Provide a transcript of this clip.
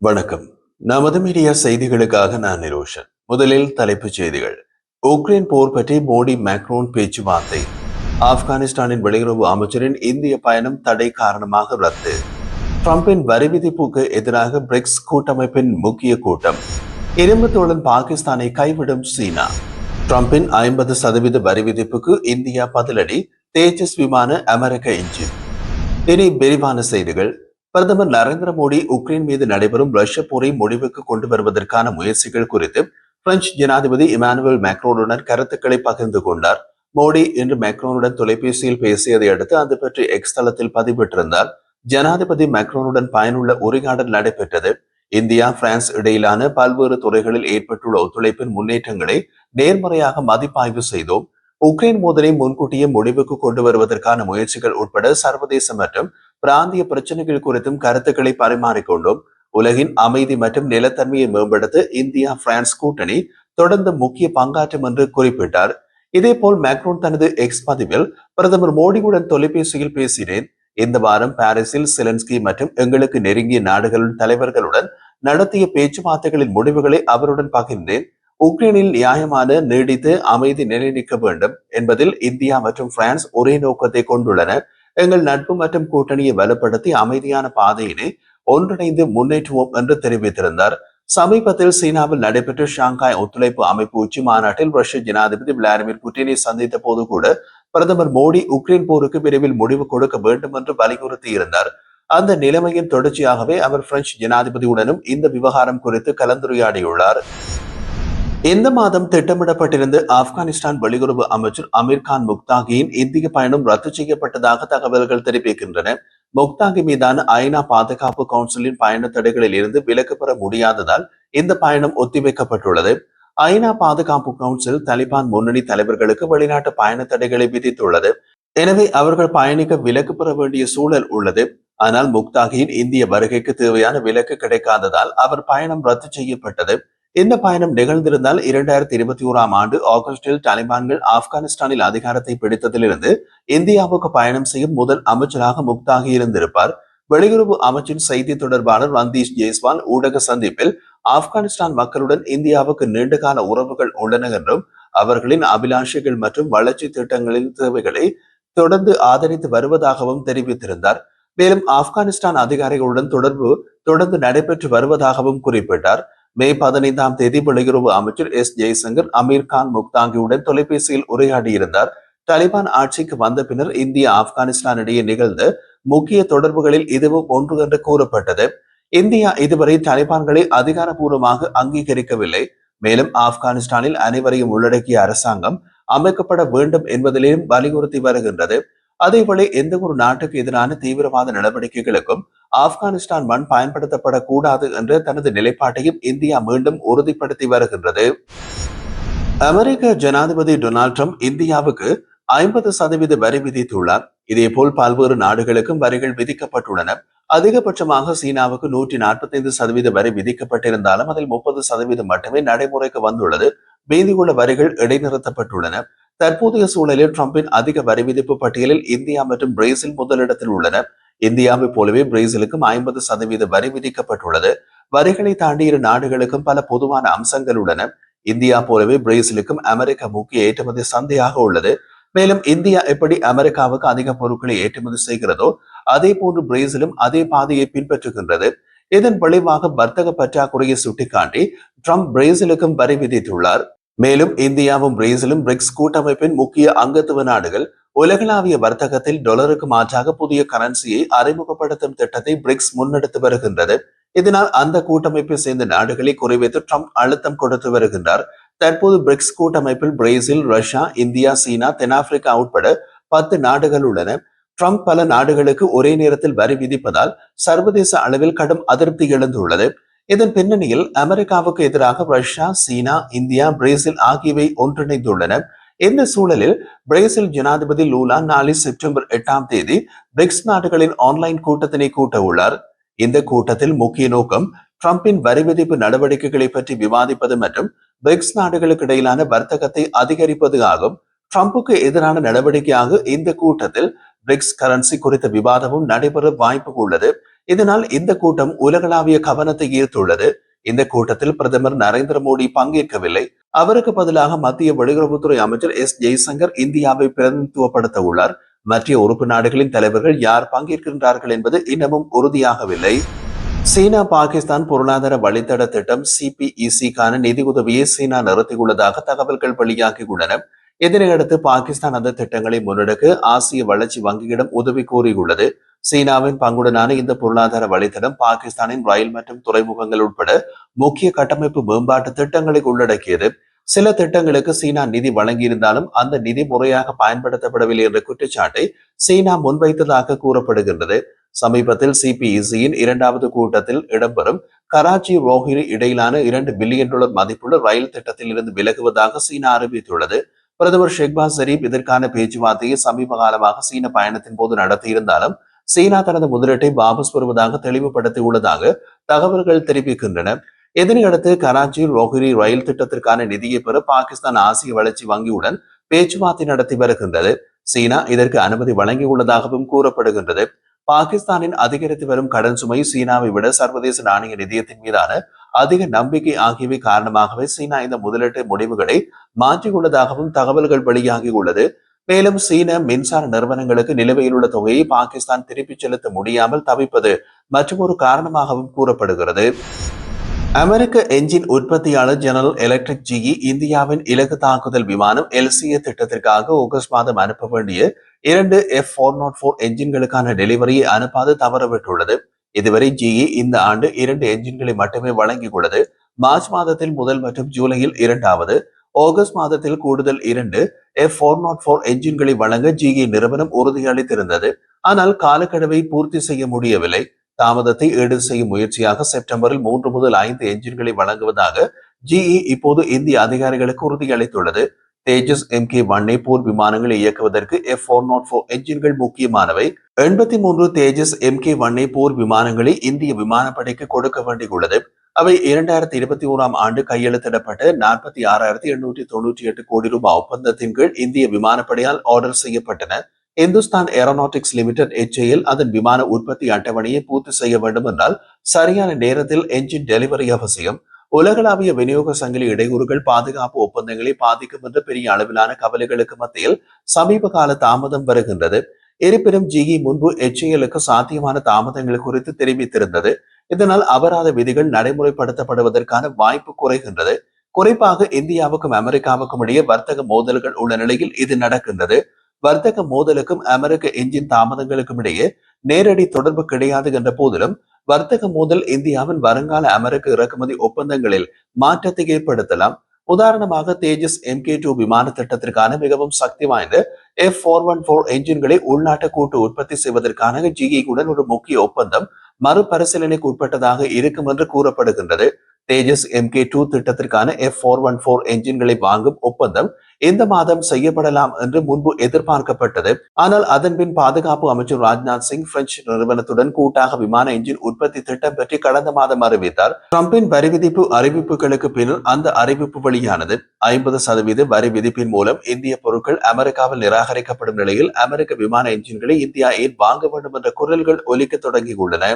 வணக்கம். நமது மீடியா செய்திகளுக்காக நான் நிரோஷன். முதலில் தலைப்புச் செய்திகள். உக்ரைன் போர் பற்றி மோடி மேக்ரோன் பேச்சுவார்த்தை. ஆப்கானிஸ்தானின் வெளியுறவு அமைச்சரின் இந்திய பயணம் தடை காரணமாக ரத்து. டிரம்பின் வரி விதிப்புக்கு எதிராக பிரிக்ஸ் கூட்டமைப்பின் முக்கிய கூட்டம். இரும்புத்தோழன் பாகிஸ்தானை கைவிடும் சீனா. டிரம்பின் ஐம்பது சதவீத வரி விதிப்புக்கு இந்தியா பதிலடி. தேஜஸ் விமான அமெரிக்க இன்ஜின். இனி விரிவான செய்திகள். பிரதமர் நரேந்திர மோடி உக்ரைன் மீது நடைபெறும் ரஷ்ய போரை முடிவுக்கு கொண்டு வருவதற்கான முயற்சிகள் குறித்து பிரெஞ்சு ஜனாதிபதி இமானுவேல் மேக்ரோனுடன் கருத்துக்களை பகிர்ந்து கொண்டார். மோடி இன்று மேக்ரோனுடன் தொலைபேசியில் பேசியதை அடுத்து அது பற்றி எக்ஸ் தளத்தில் பதிவிட்டிருந்தார். ஜனாதிபதி மேக்ரோனுடன் பயனுள்ள உரையாடல் நடைபெற்றது. இந்தியா பிரான்ஸ் இடையிலான பல்வேறு துறைகளில் ஏற்பட்டுள்ள ஒத்துழைப்பின் முன்னேற்றங்களை நேர்மறையாக மதிப்பாய்வு செய்தோம். உக்ரைன் மோதலை முன்கூட்டியே முடிவுக்கு கொண்டு வருவதற்கான முயற்சிகள் உட்பட சர்வதேச மற்றும் பிராந்திய பிரச்சனைகள் குறித்தும் கருத்துக்களை பரிமாறிக்கொண்டும் உலகின் அமைதி மற்றும் நிலத்தன்மையை மேம்படுத்த இந்தியா பிரான்ஸ் கூட்டணி தொடர்ந்து முக்கிய பங்காற்றும் என்று குறிப்பிட்டார். இதேபோல் மேக்ரோன் தனது எக்ஸ் பதிவில் பிரதமர் மோடியுடன் தொலைபேசியில் பேசினேன். இந்த வாரம் பாரிஸில் சிலன்ஸ்கி மற்றும் எங்களுக்கு நெருங்கிய நாடுகளின் தலைவர்களுடன் நடத்திய பேச்சுவார்த்தைகளின் முடிவுகளை அவருடன் பகிர்ந்தேன். உக்ரைனில் நியாயமான நீடித்து அமைதி நிலைநிற்க வேண்டும் என்பதில் இந்தியா மற்றும் பிரான்ஸ் ஒரே நோக்கத்தை கொண்டுள்ளன. எங்கள் நட்பு மற்றும் கூட்டணியை வலுப்படுத்தி அமைதியான பாதையினை ஒன்றிணைந்து முன்னேற்றுவோம் என்று தெரிவித்திருந்தார். சமீபத்தில் சீனாவில் நடைபெற்ற ஷாங்காய் ஒத்துழைப்பு அமைப்பு உச்சி மாநாட்டில் ரஷ்ய ஜனாதிபதி விளாடிமிர் புட்டினை சந்தித்த போது கூட பிரதமர் மோடி உக்ரைன் போருக்கு விரைவில் முடிவு கொடுக்க வேண்டும் என்று வலியுறுத்தி இருந்தார் அந்த நிலைமையின் தொடர்ச்சியாகவே அவர் பிரெஞ்சு ஜனாதிபதியுடனும் இந்த விவகாரம் குறித்து கலந்துரையாடியுள்ளார். இந்த மாதம் திட்டமிடப்பட்டிருந்த ஆப்கானிஸ்தான் வெளியுறவு அமைச்சர் அமீர் கான் முக்தாகியின் இந்திய பயணம் ரத்து செய்யப்பட்டதாக தகவல்கள் தெரிவிக்கின்றன. முக்தாகி மீதான ஐநா பாதுகாப்பு கவுன்சிலின் பயண தடைகளில் இருந்து விலக்கு பெற முடியாததால் இந்த பயணம் ஒத்திவைக்கப்பட்டுள்ளது. ஐநா பாதுகாப்பு கவுன்சில் தலிபான் முன்னணி தலைவர்களுக்கு வெளிநாட்டு பயண தடைகளை விதித்துள்ளது. எனவே அவர்கள் பயணிக்க விலக்கு பெற வேண்டிய சூழல் உள்ளது. ஆனால் முக்தாகியின் இந்திய வருகைக்கு தேவையான விலக்கு கிடைக்காததால் அவர் பயணம் ரத்து செய்யப்பட்டது. இந்த பயணம் நிகழ்ந்திருந்தால் இரண்டாயிரத்தி இருபத்தி ஓராம் ஆண்டு ஆகஸ்டில் தாலிபான்கள் ஆப்கானிஸ்தானில் அதிகாரத்தை பிடித்ததிலிருந்து இந்தியாவுக்கு பயணம் செய்யும் முதல் அமைச்சராக முக்தாகி இருந்திருப்பார் வெளியுறவு அமைச்சின் செய்தி தொடர்பாளர் ரந்தீஷ் ஜெய்ஸ்வால் ஊடக சந்திப்பில் ஆப்கானிஸ்தான் மக்களுடன் இந்தியாவுக்கு நீண்டகால உறவுகள் உள்ளன என்றும் அவர்களின் அபிலாஷைகள் மற்றும் வளர்ச்சி திட்டங்களின் தேவைகளை தொடர்ந்து ஆதரித்து வருவதாகவும் தெரிவித்திருந்தார். மேலும் ஆப்கானிஸ்தான் அதிகாரிகளுடன் தொடர்பு தொடர்ந்து நடைபெற்று வருவதாகவும் குறிப்பிட்டார். மே பதினைந்தாம் தேதி வெளியுறவு அமைச்சர் எஸ் ஜெய்சங்கர் அமீர் கான் முக்தாங்கியுடன் தொலைபேசியில் உரையாடியிருந்தார். தாலிபான் ஆட்சிக்கு வந்த பின்னர் இந்தியா ஆப்கானிஸ்தான் இடையே நிகழ்ந்த முக்கிய தொடர்புகளில் இதுவும் ஒன்று என்று கூறப்பட்டது. இந்தியா இதுவரை தாலிபான்களை அதிகாரப்பூர்வமாக அங்கீகரிக்கவில்லை. மேலும் ஆப்கானிஸ்தானில் அனைவரையும் உள்ளடக்கிய அரசாங்கம் அமைக்கப்பட வேண்டும் என்பதிலேயும் வலியுறுத்தி வருகின்றது. அதேபோல எந்த ஒரு நாட்டுக்கு எதிரான தீவிரவாத நடவடிக்கைகளுக்கும் ஆப்கானிஸ்தான் மண் பயன்படுத்தப்படக்கூடாது என்ற தனது நிலைப்பாட்டையும் இந்தியா மீண்டும் உறுதிப்படுத்தி வருகின்றது அமெரிக்க ஜனாதிபதி டொனால்ட் ட்ரம்ப் இந்தியாவுக்கு ஐம்பது சதவீத வரி விதித்துள்ளார் இதேபோல் பல்வேறு நாடுகளுக்கும் வரிகள் விதிக்கப்பட்டுள்ளன அதிகபட்சமாக சீனாவுக்கு நூற்றி நாற்பத்தி ஐந்து சதவீத வரி விதிக்கப்பட்டிருந்தாலும் அதில் முப்பது சதவீதம் மட்டுமே நடைமுறைக்கு வந்துள்ளது மீதியுள்ள வரிகள் இடைநிறுத்தப்பட்டுள்ளன தற்போதைய சூழலில் டிரம்பின் அதிக வரி விதிப்பு பட்டியலில் இந்தியா மற்றும் பிரேசில் முதலிடத்தில் உள்ளன. இந்தியாவை போலவே பிரேசிலுக்கும் ஐம்பது சதவீத வரி விதிக்கப்பட்டுள்ளது. வரிகளை தாண்டி இரு நாடுகளுக்கும் பல பொதுவான அம்சங்கள் உள்ளன. இந்தியா போலவே பிரேசிலுக்கும் அமெரிக்கா முக்கிய ஏற்றுமதி சந்தையாக உள்ளது. மேலும் இந்தியா எப்படி அமெரிக்காவுக்கு அதிக பொருட்களை ஏற்றுமதி செய்கிறதோ அதே போன்று பிரேசிலும் அதே பாதையை பின்பற்றுகின்றது. இதன் விளைவாக வர்த்தக பற்றாக்குறையை சுட்டிக்காட்டி ட்ரம்ப் பிரேசிலுக்கும் வரி விதித்துள்ளார். மேலும் இந்தியாவும் பிரேசிலும் பிரிக்ஸ் கூட்டமைப்பின் முக்கிய அங்கத்துவ நாடுகள் உலகளாவிய வர்த்தகத்தில் டொலருக்கு மாற்றாக புதிய கரன்சியை அறிமுகப்படுத்தும் திட்டத்தை பிரிக்ஸ் முன்னெடுத்து வருகின்றது. இதனால் அந்த கூட்டமைப்பை சேர்ந்த நாடுகளை குறைவைத்து ட்ரம்ப் அழுத்தம் கொடுத்து வருகின்றார். தற்போது பிரிக்ஸ் கூட்டமைப்பில் பிரேசில் ரஷ்யா இந்தியா சீனா தென்னாப்பிரிக்கா உட்பட பத்து நாடுகள் உள்ளன. ட்ரம்ப் பல நாடுகளுக்கு ஒரே நேரத்தில் வரி விதிப்பதால் சர்வதேச அளவில் கடும் அதிருப்தி எழுந்துள்ளது. இதன் பின்னணியில் அமெரிக்காவுக்கு எதிராக ரஷ்யா சீனா இந்தியா பிரேசில் ஆகியவை ஒன்றிணைந்துள்ளன. இந்த சூழலில் பிரேசில் ஜனாதிபதி லூலா நாளை செப்டம்பர் எட்டாம் தேதி பிரிக்ஸ் நாடுகளின் ஆன்லைன் கூட்டத்தினை கூட்ட உள்ளார் இந்த கூட்டத்தில் முக்கிய நோக்கம் டிரம்பின் வரி விதிப்பு நடவடிக்கைகளை பற்றி விவாதிப்பது மற்றும் பிரிக்ஸ் நாடுகளுக்கு இடையிலான வர்த்தகத்தை அதிகரிப்பது ஆகும். ட்ரம்புக்கு எதிரான நடவடிக்கையாக இந்த கூட்டத்தில் பிரிக்ஸ் கரன்சி குறித்த விவாதமும் நடைபெற வாய்ப்பு உள்ளது. இதனால் இந்த கூட்டம் உலகளாவிய கவனத்தை ஈர்த்துள்ளது. இந்த கூட்டத்தில் பிரதமர் நரேந்திர மோடி பங்கேற்கவில்லை. அவருக்கு பதிலாக மத்திய வெளியுறவுத்துறை அமைச்சர் எஸ் ஜெய்சங்கர் இந்தியாவை பிரதிநிதித்துவப்படுத்த உள்ளார் மற்ற உறுப்பு நாடுகளின் தலைவர்கள் யார் பங்கேற்கின்றார்கள் என்பது இன்னமும் உறுதியாகவில்லை. சீனா பாகிஸ்தான் பொருளாதார வழித்தட திட்டம் சிபிஇசிக்கான நிதி உதவியை சீனா நிறுத்தியுள்ளதாக தகவல்கள் வெளியாகியுள்ளன. இதனையடுத்து பாகிஸ்தான் அந்த திட்டங்களை முன்னெடுக்க ஆசிய வளர்ச்சி வங்கியிடம் உதவி கோரியுள்ளது. சீனாவின் பங்குடனான இந்த பொருளாதார வழித்தடம் பாகிஸ்தானின் ரயில் மற்றும் துறைமுகங்கள் உட்பட முக்கிய கட்டமைப்பு மேம்பாட்டு திட்டங்களை உள்ளடக்கியது. சில திட்டங்களுக்கு சீனா நிதி வழங்கியிருந்தாலும் அந்த நிதி முறையாக பயன்படுத்தப்படவில்லை என்ற குற்றச்சாட்டை சீனா முன்வைத்ததாக கூறப்படுகின்றது. சமீபத்தில் சிபிஇசியின் இரண்டாவது கூட்டத்தில் இடம்பெறும் கராச்சி ரோஹிரி இடையிலான இரண்டு பில்லியன் டாலர் மதிப்புள்ள ரயில் திட்டத்தில் இருந்து விலகுவதாக சீனா அறிவித்துள்ளது. பிரதமர் ஷெக்பாஸ் ஷெரீப் இதற்கான பேச்சுவார்த்தையை சமீப காலமாக சீன பயணத்தின் போது நடத்தியிருந்தாலும் சீனா தனது முதலீட்டை வாபஸ் பெறுவதாக தெளிவுபடுத்தியுள்ளதாக தகவல்கள் தெரிவிக்கின்றன. இதனையடுத்து கராச்சி ரோஹிரி ரயில் திட்டத்திற்கான நிதியை பெற பாகிஸ்தான் ஆசிய வளர்ச்சி வங்கியுடன் பேச்சுவார்த்தை நடத்தி வருகின்றது. சீனா இதற்கு அனுமதி வழங்கியுள்ளதாகவும் கூறப்படுகின்றது. பாகிஸ்தானின் அதிகரித்து வரும் கடன் சுமை சீனாவை விட சர்வதேச நாணய நிதியத்தின் மீதான அதிக நம்பிக்கை ஆகியவை காரணமாகவே சீனா இந்த முதலீட்டு முடிவுகளை மாற்றியுள்ளதாகவும் தகவல்கள் வெளியாகியுள்ளது மேலும் சீன மின்சார நிறுவனங்களுக்கு நிலுவையில் உள்ள தொகையை பாகிஸ்தான் திருப்பிச் செலுத்த முடியாமல் தவிப்பது மற்றும் ஒரு காரணமாகவும் கூறப்படுகிறது. அமெரிக்க என்ஜின் உற்பத்தியாளர் ஜெனரல் எலக்ட்ரிக் ஜிஇ இந்தியாவின் இலக்கு தாக்குதல் விமானம் எல்சிஏ திட்டத்திற்காக ஆகஸ்ட் மாதம் அனுப்ப வேண்டிய இரண்டு எஃப் ஃபோர் நாட் ஃபோர் என்ஜின்களுக்கான டெலிவரியை அனுப்பாது தவறவிட்டுள்ளது. இதுவரை ஜிஇ இந்த ஆண்டு இரண்டு என்ஜின்களை மட்டுமே வழங்கியுள்ளது. மார்ச் மாதத்தில் முதல் மற்றும் ஜூலையில் இரண்டாவது. ஆகஸ்ட் மாதத்தில் கூடுதல் இரண்டு. எஃப் ஃபோர் நாட் ஃபோர் என்ஜின்களை வழங்க ஜிஇ நிறுவனம் உறுதியளித்திருந்தது ஆனால் காலக்கெடுவை பூர்த்தி செய்ய முடியவில்லை. தாமதத்தை ஈடு செய்யும் முயற்சியாக செப்டம்பரில் மூன்று முதல் ஐந்து என்ஜின்களை வழங்குவதாக ஜிஇ இப்போது இந்திய அதிகாரிகளுக்கு உறுதியளித்துள்ளது தேஜஸ் எம் கே ஒன் போர் விமானங்களை இயக்குவதற்கு எஃப் ஃபோர் நாட் ஃபோர் என்ஜின்கள் முக்கியமானவை. எண்பத்தி மூன்று தேஜஸ் எம் கே ஒன் போர் விமானங்களை இந்திய விமானப்படைக்கு கொடுக்க வேண்டியுள்ளது. அவை இரண்டாயிரத்தி இருபத்தி ஓராம் ஆண்டு கையெழுத்திடப்பட்ட நாற்பத்தி ஆறாயிரத்தி எண்ணூற்றி தொண்ணூற்றி எட்டு கோடி ரூபாய் ஒப்பந்தத்தின் கீழ் இந்திய விமானப்படையால் ஆர்டர் செய்யப்பட்டன. இந்துஸ்தான் ஏரோநாட்டிக்ஸ் லிமிடெட் எச்ஏஎல் அதன் விமான உற்பத்தி அட்டவணையை பூர்த்தி செய்ய வேண்டும் என்றால் சரியான நேரத்தில் என்ஜின் டெலிவரி அவசியம். உலகளாவிய விநியோக சங்கிலி இடையூறுகள் பாதுகாப்பு ஒப்பந்தங்களை பாதிக்கும் என்ற பெரிய அளவிலான கவலைகளுக்கு மத்தியில் சமீப கால தாமதம் வருகின்றது. இருப்பினும் ஜிஇ முன்பு எச்ஏஎலுக்கு சாத்தியமான தாமதங்கள் குறித்து தெரிவித்திருந்தது. இதனால் அபராத விதிகள் நடைமுறைப்படுத்தப்படுவதற்கான வாய்ப்பு குறைகின்றது. குறிப்பாக இந்தியாவுக்கும் அமெரிக்காவுக்கும் இடையே வர்த்தக மோதல்கள் உள்ள நிலையில் இது நடக்கின்றது. வர்த்தக மோதலுக்கும் அமெரிக்க எஞ்சின் தாமதங்களுக்கும் இடையே நேரடி தொடர்பு கிடையாது என்ற போதிலும் வர்த்தக மோதல் இந்தியாவின் வருங்கால அமெரிக்க இறக்குமதி ஒப்பந்தங்களில் மாற்றத்தை ஏற்படுத்தலாம். உதாரணமாக தேஜஸ் எம்கே டூ விமான திட்டத்திற்கான மிகவும் சக்தி வாய்ந்த எஃப் ஃபோர் ஒன் ஃபோர் என்ஜின்களை உள்நாட்டு கூட்டு உற்பத்தி செய்வதற்கான ஜிஇக்குடன் ஒரு முக்கிய ஒப்பந்தம் மறுபரிசீலனைக்கு உட்பட்டதாக இருக்கும் என்று கூறப்படுகின்றது. தேஜஸ் எம்கே டூ திட்டத்திற்கான எஃப் ஃபோர் ஒன் ஃபோர் என்ஜின்களை வாங்கும் ஒப்பந்தம் இந்த மாதம் செய்யப்படலாம் என்று முன்பு எதிர்பார்க்கப்பட்டது. ஆனால் அதன்பின் பாதுகாப்பு அமைச்சர் ராஜ்நாத் சிங் பிரெஞ்சு நிறுவனத்துடன் கூட்டாக விமான என்ஜின் உற்பத்தி திட்டம் பற்றி கடந்த மாதம் அறிவித்தார். டிரம்பின் வரி விதிப்பு அறிவிப்புகளுக்கு பின்னர் அந்த அறிவிப்பு வெளியானது. ஐம்பது சதவீத வரி விதிப்பின் மூலம் இந்திய பொருட்கள் அமெரிக்காவில் நிராகரிக்கப்படும் நிலையில் அமெரிக்க விமான எஞ்சின்களை இந்தியா ஏன் வாங்க வேண்டும் என்ற குரல்கள் ஒலிக்க தொடங்கியுள்ளன.